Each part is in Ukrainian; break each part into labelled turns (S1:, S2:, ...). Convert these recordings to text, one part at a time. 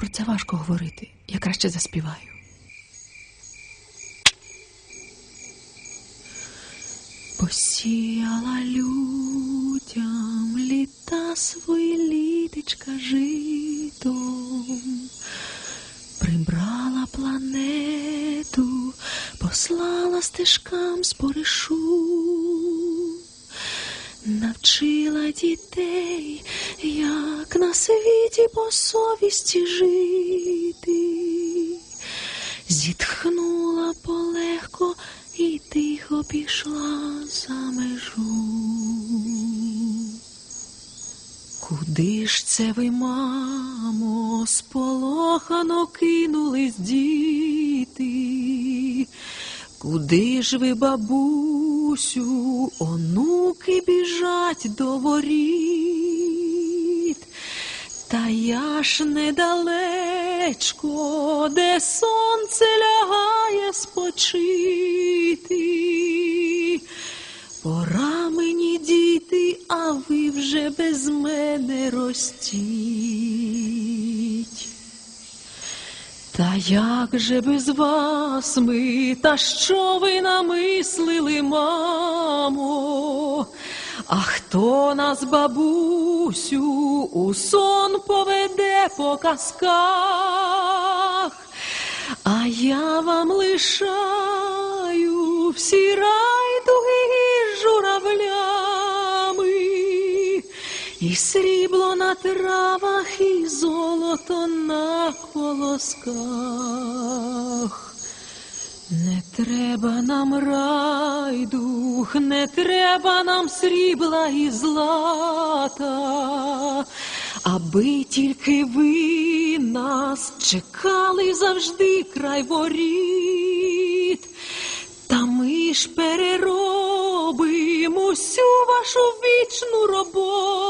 S1: Про це важко говорити. Я краще заспіваю. Посіяла людям літа свої літочка житом, прибрала планету, послала стежкам споришу, навчила дітей, як на світі по совісті жити, зітхнула полегко і тихо пішла за межу. Куди ж це ви, мамо, сполохано кинулись діти? Куди ж ви, бабусю, онуки біжать до воріт? Та я ж недалечко, де сонце лягає спочити. Пора мені діти, а ви вже без мене ростіть. Та як же без вас ми, та що ви намислили, мамо? А хто нас, бабусю, у сон поведе по казках? А я вам лишаю всі райдуги і срібло на травах, і золото на колосках. Не треба нам райдух, не треба нам срібла і злата, аби тільки ви нас чекали завжди край воріт. Та ми ж переробимо всю вашу вічну роботу.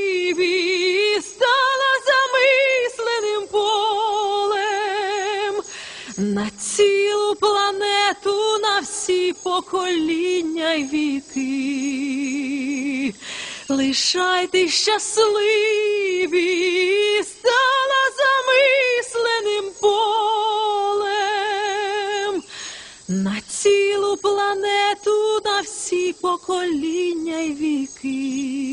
S1: стала замисленим полем на цілу планету, на всі покоління й віки. Лишайте щасливі, стала замисленим полем на цілу планету, на всі покоління й віки.